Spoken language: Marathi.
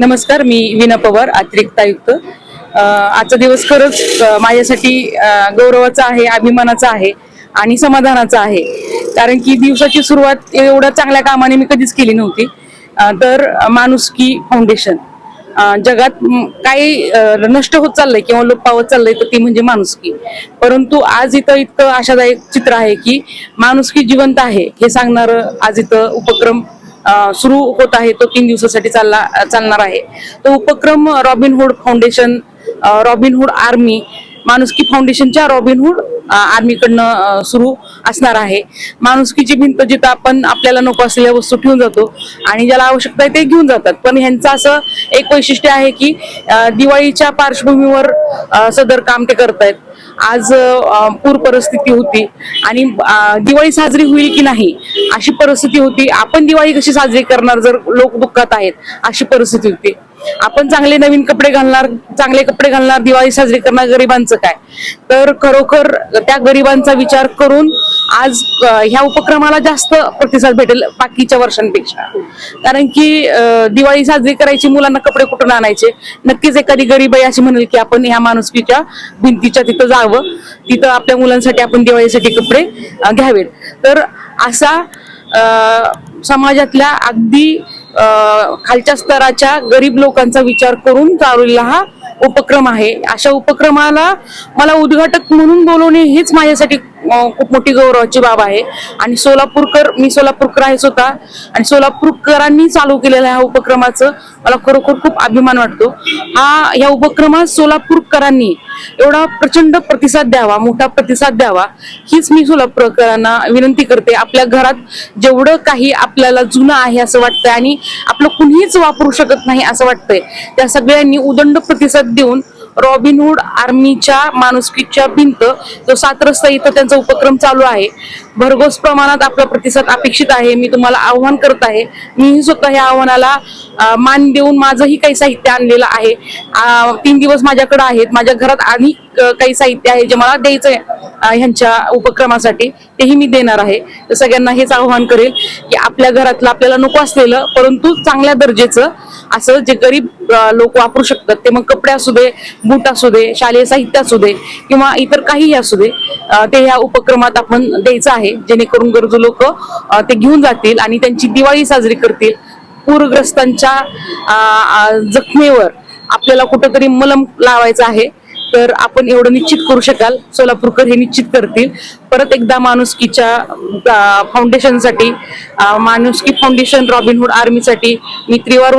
नमस्कार मी विना पवार अतिरिक्त आयुक्त. आजचा दिवस खरंच माझ्यासाठी गौरवाचा आहे अभिमानाचा आहे आणि समाधानाचा आहे. कारण की दिवसाची सुरुवात एवढ्या चांगल्या कामाने मी कधीच केली नव्हती. तर माणुसकी फाउंडेशन. जगात काही नष्ट होत चाललंय किंवा लोप पावत चाललंय तर ती म्हणजे माणुसकी. परंतु आज इथं इतकं आशादायक चित्र आहे की माणुसकी जिवंत आहे हे सांगणारं आज इथं उपक्रम सुरू होत आहे तो तीन दिवसासाठी चालला चालणार आहे. तो उपक्रम रॉबिनहूड फाउंडेशन रॉबिनहूड आर्मी माणुसकी फाउंडेशनच्या रॉबिनहूड आर्मीकडनं सुरू असणार आहे. माणुसकीची भिंत जिथं आपण आपल्याला नको असलेल्या वस्तू ठेवून जातो आणि ज्याला आवश्यकता आहे ते घेऊन जातात. पण ह्यांचं असं एक वैशिष्ट्य आहे की दिवाळीच्या पार्श्वभूमीवर सदर काम ते करतायत. आज पूर परिस्थिती होती आणि दिवाळी साजरी होईल की नाही अशी परिस्थिती होती. आपण दिवाळी कशी साजरी करणार जर लोक दुःखात आहेत अशी परिस्थिती होती. आपण चांगले नवीन कपडे घालणार चांगले कपडे घालणार दिवाळी साजरी करणार गरिबांचं काय? तर खरोखर त्या गरिबांचा विचार करून आज ह्या उपक्रमाला जास्त प्रतिसाद भेटेल बाकीच्या वर्षांपेक्षा. कारण की दिवाळी साजरी करायची मुलांना कपडे कुठून आणायचे? नक्कीच एखादी गरीब आहे अशी म्हणेल की आपण ह्या माणुसकीच्या भिंतीच्या तिथं जावं. तिथं आपल्या मुलांसाठी आपण दिवाळीसाठी कपडे घ्यावेत. तर असा समाजातल्या अगदी खालच्या स्तराच्या गरीब लोकांचा विचार करून चालवलेला हा उपक्रम आहे. अशा उपक्रमाला मला उद्घाटक म्हणून बोलवणे हेच माझ्यासाठी खूप मोठी गौरवाची बाब आहे. आणि सोलापूरकर मी सोलापूरकर आहे स्वतः आणि सोलापूरकरांनी चालू केलेल्या ह्या उपक्रमाचं. मला खरोखर खूप अभिमान वाटतो. हा या उपक्रमात सोलापूरकरांनी एवढा प्रचंड प्रतिसाद द्यावा मोठा प्रतिसाद द्यावा हीच मी सोलापूरकरांना विनंती करते. आपल्या घरात जेवढं काही आपल्याला जुनं आहे असं वाटतंय आणि आपलं कुणीच वापरू शकत नाही असं वाटतंय त्या सगळ्यांनी उदंड प्रतिसाद देऊन रॉबिनहूड आर्मीच्या माणुसकीच्या भिंत जो सात रस्ता इथं त्यांचा उपक्रम चालू आहे. भरघोस प्रमाणात आपला प्रतिसाद अपेक्षित आहे. मी तुम्हाला आव्हान करत आहे. मीही स्वतः या आव्हानाला मान देऊन माझंही काही साहित्य आणलेलं आहे. तीन दिवस माझ्याकडे आहेत. माझ्या घरात आणि काही साहित्य आहे जे मला द्यायचं आहे ह्यांच्या उपक्रमासाठी. तेही मी देणार आहे. तर सगळ्यांना हेच आव्हान करेल की आपल्या घरातलं आपल्याला नको असलेलं परंतु चांगल्या दर्जेचं असं जे गरीब लोक वापरू शकतात. ते मग कपडे असू दे बूट असू दे शालेय साहित्य असू दे किंवा इतर काहीही असू दे ते ह्या उपक्रमात आपण द्यायचं आहे. जेणेकरून गरजू लोक ते घेऊन जातील आणि त्यांची दिवाळी साजरी करतील. पूरग्रस्तांच्या जखमेवर आपल्याला कुठंतरी मलम लावायचं आहे. तर आपण एवढं निश्चित करू शकाल. सोलापूरकर हे निश्चित करतील. परत एकदा माणुसकीच्या फाउंडेशनसाठी माणुसकी फाउंडेशन रॉबिनहूड आर्मीसाठी मी त्रिवार